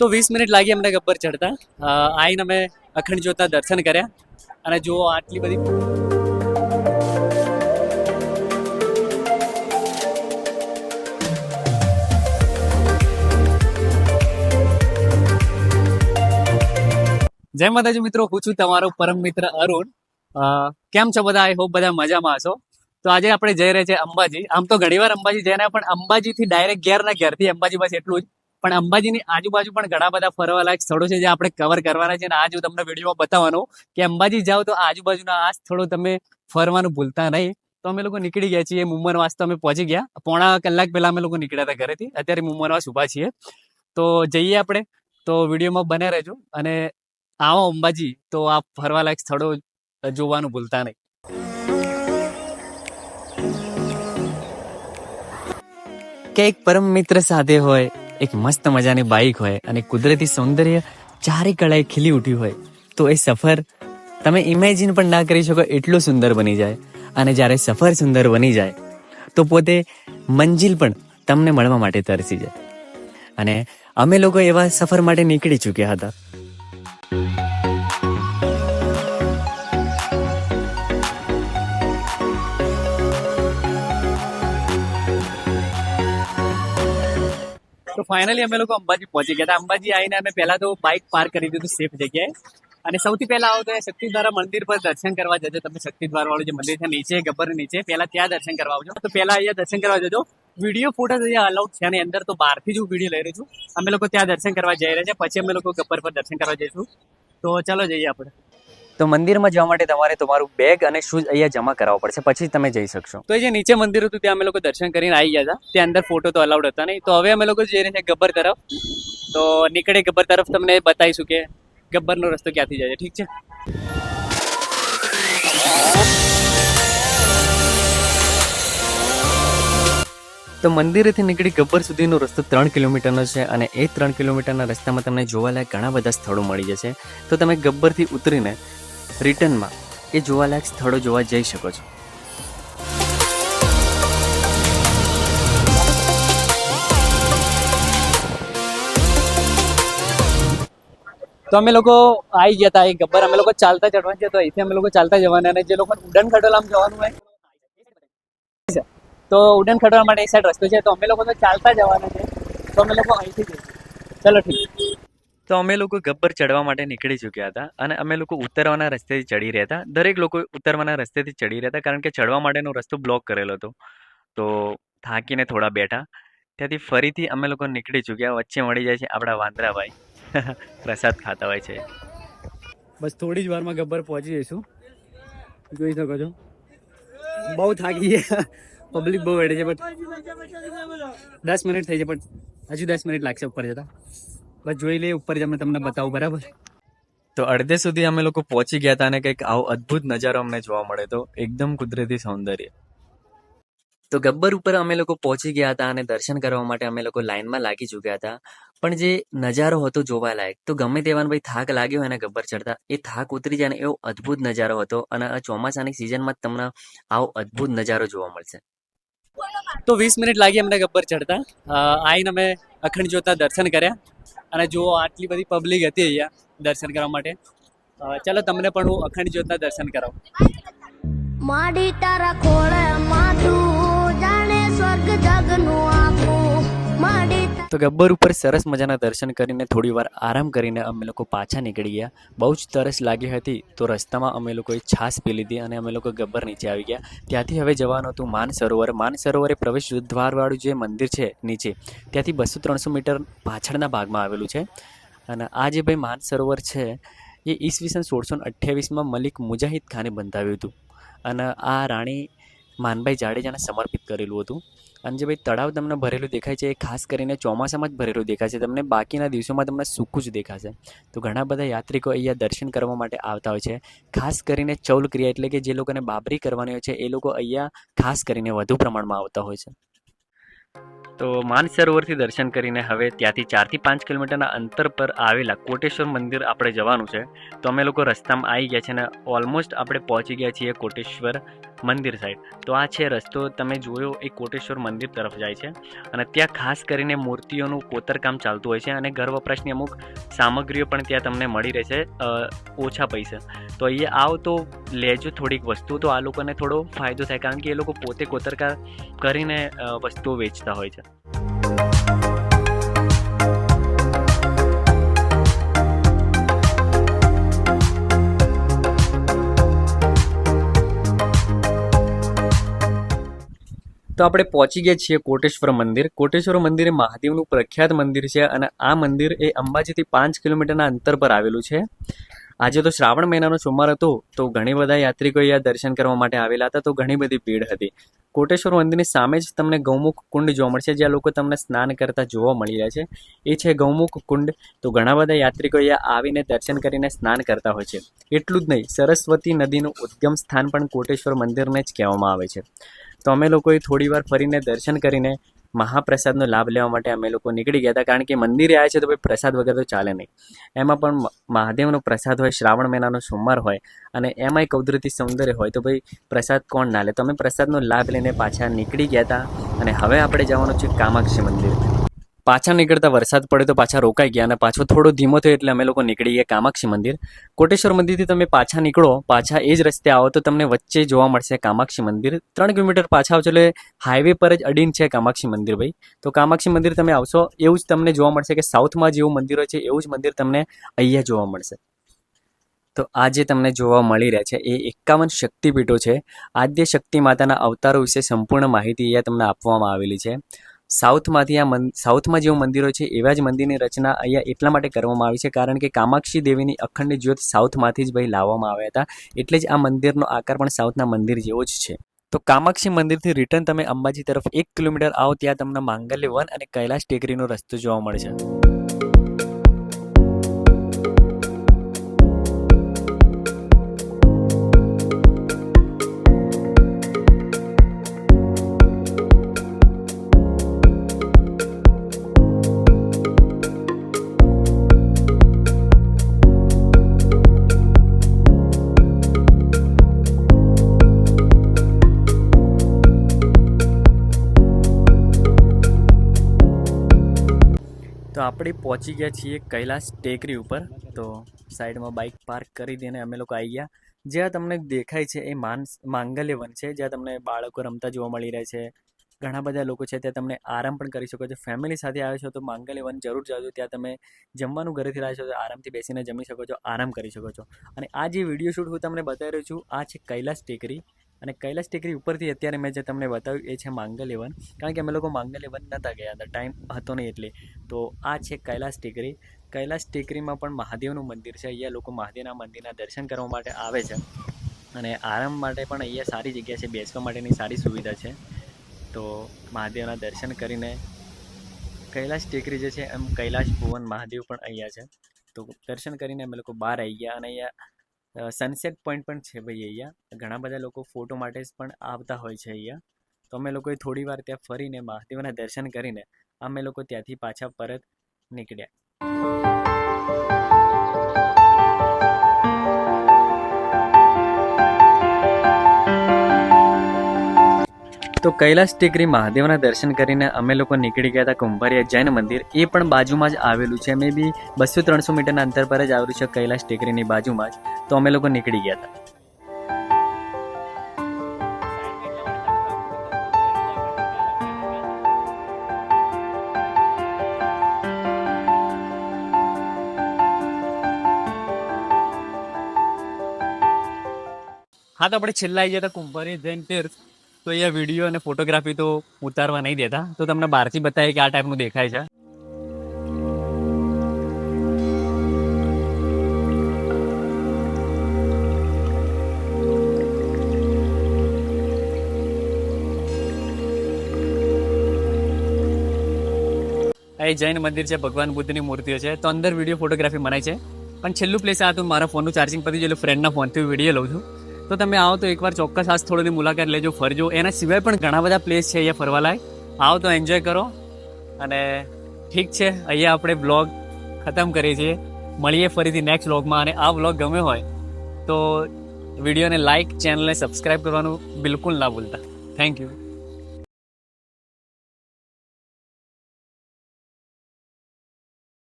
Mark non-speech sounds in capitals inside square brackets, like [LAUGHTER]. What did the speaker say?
તો વીસ મિનિટ લાગી અમને ગબ્બર ચડતા. આવીને અમે અખંડ જોતા દર્શન કર્યા. અને જુઓ આટલી બધી જય માતાજી મિત્રો, હું છું તમારો પરમ મિત્ર અરુણ. કેમ છો બધા? આઈ હોપ બધા મજામાં હશો. તો આજે આપણે જઈ રહ્યા છે અંબાજી. આમ તો ઘણીવાર અંબાજી જઈને, પણ અંબાજીથી ડાયરેક્ટ ઘેર ના ઘેરથી અંબાજી બસ એટલું જ. પણ અંબાજીની આજુબાજુ પણ ઘણા બધા ફરવાલાયક સ્થળો છે જે આપણે કવર કરવાના છે અને આજ હું તમને વિડીયોમાં બતાવવાનો કે અંબાજી જાઓ તો આજુબાજુના આ સ્થળો તમે ફરવાનું ભૂલતા નહીં. તો અમે લોકો નીકળી ગયા છીએ મુંબઈ વાસ તો અમે પહોંચી ગયા. પોણા કલાક પહેલા અમે લોકો નીકળ્યા હતા ઘરેથી. અત્યારે મુંબઈ વાસ ઊભા છીએ. તો જઈએ આપણે. તો વિડીયોમાં બને રહેજો અને આવો અંબાજી. તો આ ફરવાલાયક સ્થળો જોવાનું ભૂલતા નહીં. કે એક પરમ મિત્ર સાથે હોય. એક મસ્ત મજાની બાઇક હોય અને કુદરતી સૌંદર્ય ચારે કળાએ ખીલી ઉઠ્યું હોય, તો એ સફર તમે ઇમેજિન પણ ના કરી શકો એટલું સુંદર બની જાય. અને જ્યારે સફર સુંદર બની જાય, તો પોતે મંજિલ પણ તમને મળવા માટે તરસી જાય. અને અમે લોકો એવા સફર માટે નીકળી ચૂક્યા હતા. ફાઇનલી અમે લોકો અંબાજી પહોંચી ગયા હતા. અંબાજી આવીને અમે પહેલા તો બાઇક પાર્ક કરી દીધું સેફ જગ્યાએ. અને સૌથી પહેલા આવો તો એ શક્તિદ્વારા મંદિર પર દર્શન કરવા જજો તમે. શક્તિ દ્વારા વાળું જે મંદિર છે, નીચે, ગબ્બર નીચે, પહેલા ત્યાં દર્શન કરવા આવજો. તો પહેલા અહીંયા દર્શન કરવા જજો. વીડિયો ફોટો અહીંયા અલાઉડ છે અને અંદર તો બહારથી જ હું વીડિયો લઈ રહ્યો છું. અમે લોકો ત્યાં દર્શન કરવા જઈ રહ્યા છે. પછી અમે લોકો ગબ્બર પર દર્શન કરવા જઈશું. તો ચાલો જઈએ આપણે. તો મંદિરમાં જવા માટે તમારે તમારું બેગ અને શૂઝ અહીંયા જમા કરાવવા પડશે. પછી તમે જઈ શકશો. તો એ જે નીચે મંદિર હતું ત્યાં અમે લોકો દર્શન કરીને આવી ગયા હતા. ત્યાં અંદર ફોટો તો અલાઉડ હતા નહીં. તો હવે અમે લોકો જઈ રહ્યા છીએ ગબ્બર તરફ તો નીકળે ગબ્બર તરફ તમને બતાવીશું કે ગબ્બરનો રસ્તો ક્યાંથી જાય છે. ઠીક છે? તો મંદિરેથી નીકળી ગબ્બર સુધીનો રસ્તો ત્રણ કિલોમીટરનો છે અને એ ત્રણ કિલોમીટરના રસ્તામાં તમને જોવાલાયક ઘણા બધા સ્થળો મળી જશે. તો તમે ગબ્બરથી ઉતરીને રિટર્નમાં એ જોવાલાયક સ્થળો જોવા જઈ શકો છો. તો અમે લોકો આવી ગયા હતા એ ગબ્બર. અમે લોકો ચાલતા ચડવાનું છે, તો અહીંથી અમે લોકો ચાલતા જવાના અને જે લોકો ઉડન ખટોલામ જવાનું હોય, તો ઉડન ખટોલા માટે એ સાઈડ રસ્તો છે, તો અમે લોકો તો ચાલતા જવાના છે, તો અમે લોકો અહીંથી જઈશું. ચલો ઠીક તો અમે લોકો ગબ્બર ચડવા માટે નીકળી ચૂક્યા હતા અને અમે લોકો ઉતરવાના રસ્તેથી ચડી રહ્યા હતા. દરેક લોકો ઉતરવાના રસ્તેથી ચડી રહ્યા હતા કારણ કે ચડવા માટેનો રસ્તો બ્લોક કરેલો હતો. તો થાકીને થોડા બેઠા. ત્યાંથી ફરીથી અમે લોકો નીકળી ચૂક્યા. વચ્ચે મળી જાય છે આપણા વાંદરાભાઈ. [LAUGHS] પ્રસાદ ખાતા હોય છે. બસ થોડી જ વારમાં ગબ્બર પહોંચી જઈશું. જોઈ શકો છો. બહુ થાકી ગયા. પબ્લિક બહુ વેડે છે બટ દસ મિનિટ થઈ છે, પણ હજુ દસ મિનિટ લાગશે ઉપર જતા. બસ જોઈ લઈએ ઉપર જ અમે તમને બતાવું બરાબર? તો અડધે સુધી અમે લોકો પહોંચી ગયા હતા અને કંઈક આવો અદ્ભુત નજારો અમને જોવા મળે તો એકદમ કુદરતી સૌંદર્ય. તો ગબ્બર ઉપર અમે લોકો પહોંચી ગયા હતા અને દર્શન કરવા માટે અમે લોકો લાઈનમાં લાગી ચૂક્યા હતા. પણ જે નજારો હતો જોવા લાયક તો ગમે તેવાનો ભાઈ થાક લાગ્યો અને ગબ્બર ચડતા એ થાક ઉતરી જાય અને એવો અદ્ભુત નજારો હતો અને આ ચોમાસાની સિઝનમાં તમને આવો અદ્ભુત નજારો જોવા મળશે. તો વીસ મિનિટ લાગી અમને ગબ્બર ચડતા. આઈને અમે અખંડ જોતા દર્શન કર્યા. અને જુઓ, આટલી બધી પબ્લિક હતી અહીંયા દર્શન કરવા માટે. ચાલો તમને પણ હું અખંડ જ્યોતના દર્શન કરાવું. માડી તારા ખોળે માથું જાણે સ્વર્ગ જગનું આખું. માડી તો ગબ્બર ઉપર સરસ મજાના દર્શન કરીને થોડી વાર આરામ કરીને અમે લોકો પાછા નીકળી ગયા. બહુ જ તરસ લાગી હતી, તો રસ્તામાં અમે લોકોએ છાશ પી લીધી અને અમે લોકો ગબ્બર નીચે આવી ગયા. ત્યાંથી હવે જવાનું હતું માન સરોવર. માન સરોવરે પ્રવેશ દ્વારવાળું જે મંદિર છે નીચે, ત્યાંથી બસો ત્રણસો મીટર પાછળના ભાગમાં આવેલું છે. અને આ જે ભાઈ માન સરોવર છે, એ ઈસવીસન સોળસો અઠ્યાવીસમાં મલિક મુજાહિદ ખાને બંધાવ્યું હતું. અને આ રાણી માનભાઈ જાડેજાને સમર્પિત કરેલું હતું. અને જે ભાઈ તળાવ તમને ભરેલું દેખાય છે એ ખાસ કરીને ચોમાસામાં જ ભરેલું દેખાશે તમને બાકીના દિવસોમાં તમને સૂકું જ દેખાશે. તો ઘણા બધા યાત્રિકો અહીંયા દર્શન કરવા માટે આવતા હોય છે. ખાસ કરીને ચૌલ ક્રિયા એટલે કે જે લોકોને બાબરી કરવાની હોય છે, એ લોકો અહીંયા ખાસ કરીને વધુ પ્રમાણમાં આવતા હોય છે. તો માનસરોવરથી દર્શન કરીને હવે ત્યાંથી ચારથી પાંચ કિલોમીટરના અંતર પર આવેલા કોટેશ્વર મંદિર આપણે જવાનું છે. તો અમે લોકો રસ્તામાં આવી ગયા છે અને ઓલમોસ્ટ આપણે પહોંચી ગયા છીએ કોટેશ્વર મંદિર સાઈડ. તો આ છે રસ્તો, તમે જોયો એ કોટેશ્વર મંદિર તરફ જાય છે. અને ત્યાં ખાસ કરીને મૂર્તિઓનું કોતરકામ ચાલતું હોય છે અને ઘર વપરાશની અમુક સામગ્રીઓ પણ ત્યાં તમને મળી રહેશે ઓછા પૈસા. તો અહીંયા આવો તો લેજો થોડીક વસ્તુ, તો આ લોકોને થોડો ફાયદો થાય. કારણ કે એ લોકો પોતે કોતરકાર કરીને વસ્તુઓ વેચતા હોય છે. તો આપણે પહોંચી ગયા છીએ કોટેશ્વર મંદિર. કોટેશ્વર મંદિર એ મહાદેવનું પ્રખ્યાત મંદિર છે અને આ મંદિર એ અંબાજીથી પાંચ કિલોમીટરના અંતર પર આવેલું છે. આજે તો શ્રાવણ મહિનાનો સોમવાર હતો, તો ઘણી બધા યાત્રિકો અહીંયા દર્શન કરવા માટે આવેલા હતા, તો ઘણી બધી ભીડ હતી. કોટેશ્વર મંદિરની સામે જ તમને ગૌમુખ કુંડ જોવા મળશે, જ્યાં લોકો તમને સ્નાન કરતા જોવા મળી રહ્યા છે. એ છે ગૌમુખ કુંડ. તો ઘણા બધા યાત્રિકો અહીંયા આવીને દર્શન કરીને સ્નાન કરતા હોય છે. એટલું જ નહીં, સરસ્વતી નદીનું ઉદ્ગમ સ્થાન પણ કોટેશ્વર મંદિરને જ કહેવામાં આવે છે. તો અમે લોકોએ થોડીવાર ફરીને દર્શન કરીને મહાપ્રસાદનો લાભ લેવા માટે અમે લોકો નીકળી ગયા હતા. કારણ કે મંદિરે આવ્યા છે તો ભાઈ પ્રસાદ વગર તો ચાલે નહીં. એમાં પણ મહાદેવનો પ્રસાદ હોય, શ્રાવણ મહિનાનો સોમવાર હોય અને એમાંય કુદરતી સૌંદર્ય હોય તો ભાઈ પ્રસાદ કોણ ના લે? તો અમે પ્રસાદનો લાભ લઈને પાછા નીકળી ગયા હતા અને હવે આપણે જવાનું છે કામાક્ષી મંદિર. પાછા નીકળતા વરસાદ પડે તો પાછા રોકાઈ ગયા અને પાછો થોડો ધીમો થયો એટલે અમે લોકો નીકળી ગયા કામાક્ષી મંદિર. કોટેશ્વર મંદિરથી તમે પાછા નીકળો, પાછા એ જ રસ્તે આવો તો તમને વચ્ચે જોવા મળશે કામાક્ષી મંદિર. ત્રણ કિલોમીટર પાછા આવશો એટલે હાઈવે પર જ અડીન છે કામાક્ષી મંદિર ભાઈ. તો કામાક્ષી મંદિર તમે આવશો, એવું જ તમને જોવા મળશે કે સાઉથમાં જેવું મંદિર હોય છે, એવું જ મંદિર તમને અહીંયા જોવા મળશે. તો આ જે તમને જોવા મળી રહ્યા છે, એ એકાવન શક્તિપીઠો છે. આદ્ય શક્તિ માતાના અવતારો વિશે સંપૂર્ણ માહિતી અહીંયા તમને આપવામાં આવેલી છે. સાઉથમાંથી આ મંદ સાઉથમાં જેવું મંદિરો છે, એવા જ મંદિરની રચના અહીંયા એટલા માટે કરવામાં આવી છે, કારણ કે કામાક્ષી દેવીની અખંડ જ્યોત સાઉથમાંથી જ ભાઈ લાવવામાં આવ્યા હતા. એટલે જ આ મંદિરનો આકાર પણ સાઉથના મંદિર જેવો જ છે. તો કામાક્ષી મંદિરથી રિટર્ન તમે અંબાજી તરફ એક કિલોમીટર આવો, ત્યાં તમને માંગલ્ય વન અને કૈલાશ ટેકરીનો રસ્તો જોવા મળશે આપણે પહોંચી ગયા છીએ કૈલાસ ટેકરી ઉપર. તો સાઈડમાં બાઇક પાર્ક કરી દઈને અમે લોકો આવી ગયા. જ્યાં તમને દેખાય છે એ માનસ માંગલ્ય વન છે. જ્યાં તમને બાળકો રમતા જોવા મળી રહે છે. ઘણા બધા લોકો છે ત્યાં તમને આરામ પણ કરી શકો છો. ફેમિલી સાથે આવ્યો છો તો માંગલ્ય વન જરૂર જાજો. ત્યાં તમે જમવાનું ઘરેથી લાવ્યો છો તો આરામથી બેસીને જમી શકો છો, આરામ કરી શકો છો. અને આ જે વીડિયો શૂટ હું તમને બતાવી રહ્યો છું, આ છે કૈલાસ ટેકરી. અને કૈલાસ ટેકરી ઉપરથી અત્યારે મેં જે તમને બતાવ્યું એ છે માંગલ્ય વન કારણ કે અમે લોકો માંગલ્ય વન નહોતા ગયા હતા ટાઈમ હતો નહીં એટલે. તો આ છે કૈલાસ ટેકરી. કૈલાસ ટેકરીમાં પણ મહાદેવનું મંદિર છે. અહીંયા લોકો મહાદેવના મંદિરના દર્શન કરવા માટે આવે છે. અને આરામ માટે પણ અહીંયા સારી જગ્યા છે. બેસવા માટેની સારી સુવિધા છે. તો મહાદેવના દર્શન કરીને કૈલાસ ટેકરી જે છે એમ કૈલાશ ભુવન મહાદેવ પણ અહીંયા છે. તો દર્શન કરીને અમે લોકો બહાર આવી ગયા અને અહીંયા સનસેટ પોઈન્ટ પણ છે ભાઈ અહીંયા. ઘણા બધા લોકો ફોટો માટે પણ આવતા હોય છે અહીંયા. તો અમે લોકોએ થોડી વાર ત્યાં ફરીને મહાદેવના દર્શન કરીને અમે લોકો ત્યાંથી પાછા પરત નીકળ્યા. તો કૈલાસ ટેકરી મહાદેવના દર્શન કરીને અમે લોકો નીકળી ગયા હતા કુંભારિયા જૈન મંદિર. એ પણ બાજુમાં જ આવેલું છે. મે બી બસો ત્રણસો મીટરના અંતર પર જ આવેલું છે કૈલાસ ટેકરીની બાજુમાં જ. તો અમે લોકો નીકળી ગયા હતા. હા, તો આપણે છેલ્લા આવી હતા કુંભારી જૈન તીર્થ. તો અહીંયા વીડિયો અને ફોટોગ્રાફી તો ઉતારવા નહીં દેતા. તો તમને બહારથી બતાવીએ કે આ ટાઈપનું દેખાય છે. એ જૈન મંદિર છે, ભગવાન બુદ્ધની મૂર્તિઓ છે. તો અંદર વીડિયો ફોટોગ્રાફી મનાય છે. પણ છેલ્લું પ્લેસ આ હતું, મારા ફોનનું ચાર્જિંગ પતી ગયેલું ફ્રેન્ડના ફોનથી વીડિયો લઉં છું. તો તમે આવો તો એકવાર ચોક્કસ આ સ્થળોની મુલાકાત લેજો, ફરજો. એના સિવાય પણ ઘણા બધા પ્લેસ છે અહીંયા ફરવા લાયક. આવો તો એન્જોય કરો. અને ઠીક છે, અહીંયા આપણે બ્લોગ ખતમ કરીએ છીએ. મળીએ ફરીથી નેક્સ્ટ બ્લોગમાં અને આ બ્લોગ ગમે હોય તો વિડીયોને લાઇક ચેનલને સબસ્ક્રાઈબ કરવાનું બિલકુલ ના ભૂલતા. Thank you